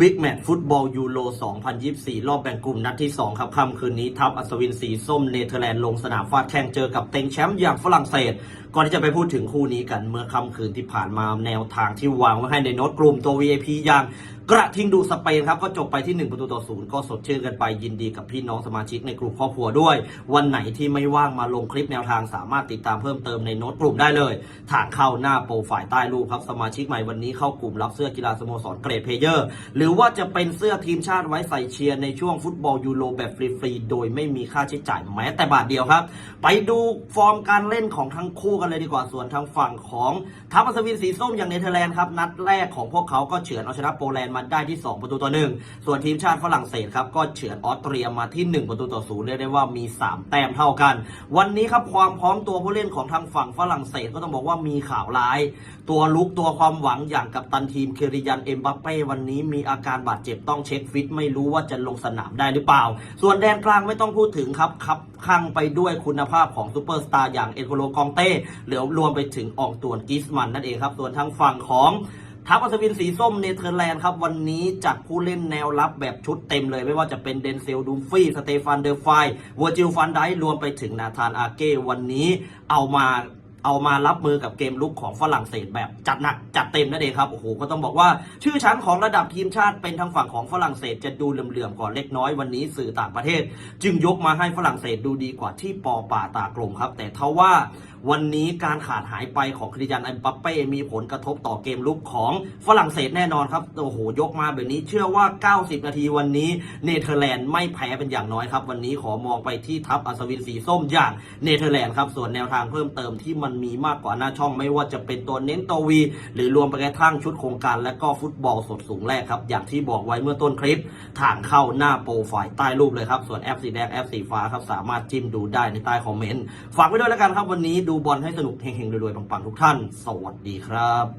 บิ๊กแมตช์ฟุตบอลยูโร 2024 รอบแบ่งกลุ่มนัดที่ 2 ครับค่ำคืนนี้ทัพอัศวินสีส้มเนเธอร์แลนด์ลงสนามฟาดแข่งเจอกับเต็งแชมป์อย่างฝรั่งเศส ก่อนที่จะไปพูดถึงคู่นี้กันเมื่อค่ำคืนที่ผ่านมาแนวทางที่วางไว้ให้ในโน้ตกลุ่มตัว VIP อย่าง กระทิงดูสเปนครับก็จบไปที่ 1 ประตูต่อศูนย์ก็สดชื่นกันไปยินดีกับพี่น้องสมาชิกในกลุ่มครอบครัวด้วย วันไหนที่ไม่ว่างมาลงคลิปแนวทางสามารถติดตามเพิ่มเติมในโน้ตกลุ่มได้เลยทางเข้าหน้าโปรไฟล์ใต้รูปครับสมาชิกใหม่วันนี้เข้ากลุ่มรับเสื้อกีฬาสโมสรเกรดเพเยอร์ หรือว่าจะเป็นเสื้อทีมชาติไว้ใส่เชียร์ในช่วงฟุตบอลยูโรแบบฟรีๆโดยไม่มีค่าใช้จ่ายแม้แต่บาทเดียวครับ ไปดูฟอร์มการเล่นของทั้งคู่กันเลยดีกว่าส่วนทางฝั่งของทัพอัศวินสีส้มอย่างเนเธอร์แลนด์ครับนัดแรกของพวกเขาก็เฉือนเอาชนะโปแลนด์มาได้ที่ 2 ประตูต่อหนึ่งส่วนทีมชาติฝรั่งเศสครับก็เฉือนออสเตรียมาที่ 1 ประตูต่อศูนย์เรียกได้ว่ามี 3 แต้มเท่ากัน วันนี้ครับความพร้อมตัวผู้เล่นของทางฝั่งฝรั่งเศสก็ต้องบอกว่ามีข่าวร้าย ตัวลุกตัวความหวังอย่างกับตันทีมเคริยันเอ็มบัปเป้วันนี้มีอาการบาดเจ็บต้องเช็คฟิต ไม่รู้ว่าจะลงสนามได้หรือเปล่า ส่วนแดนกลางไม่ต้องพูดถึงครับครับข้างไปด้วยคุณภาพของซูเปอร์สตาร์อย่างเอ็นโคโลกองเต้เหลือรวมไปถึงอองตวนกิสมันนั่นเองครับส่วนทางฝั่งของ ทัพอัศวินสีส้มเนเธอร์แลนด์ครับ วันนี้จัดผู้เล่นแนวรับแบบชุดเต็มเลย ไม่ว่าจะเป็นเดนเซลดูมฟี่ สเตฟานเดอร์ไฟวอร์จิลฟันไดรวมไปถึงนาธานอาเก้วันนี้เอามา เอามารับมือกับเกมลุกของฝรั่งเศสแบบจัดหนักจัดเต็มนั่นเองครับโอ้โหก็ต้องบอกว่า ชื่อชั้นของระดับทีมชาติเป็นทางฝั่งของฝรั่งเศสจะดูเหลื่อมๆก่อนเล็กน้อยวันนี้สื่อต่างประเทศ จึงยกมาให้ฝรั่งเศสดูดีกว่าที่ปอป่าตากลมครับ แต่เท่าว่าวันนี้การขาดหายไปของคริสเตียนอ็มบัปเป้มีผลกระทบต่อเกมลุกของฝรั่งเศสแน่นอนครับโอ้โหยกมาแบบนี้เชื่อว่า 90 นาทีวันนี้เนเธอร์แลนด์ไม่แพ้เป็นอย่างน้อยครับ วันนี้ขอมองไปที่ทัพอัศวินสีส้มอย่างเนเธอร์แลนด์ครับส่วนแนวทางเพิ่มเติมที่มันมีมากกว่าหน้าช่องไม่ว่าจะเป็นตัวเน้นตัววี หรือรวมไปกระทั่งชุดโครงการและก็ฟุตบอลสดสูงแรกครับ อย่างที่บอกไว้เมื่อต้นคลิป ทางเข้าหน้าโปรไฟล์ใต้รูปเลยครับ ส่วนแอปสีแดงแอปสีฟ้าครับสามารถจิ้มดูได้ในใต้คอมเมนต์ฝากไว้ด้วยแล้วกันครับวันนี้ดูบอลให้สนุกเฮงๆรวยๆปังๆทุกท่าน สวัสดีครับ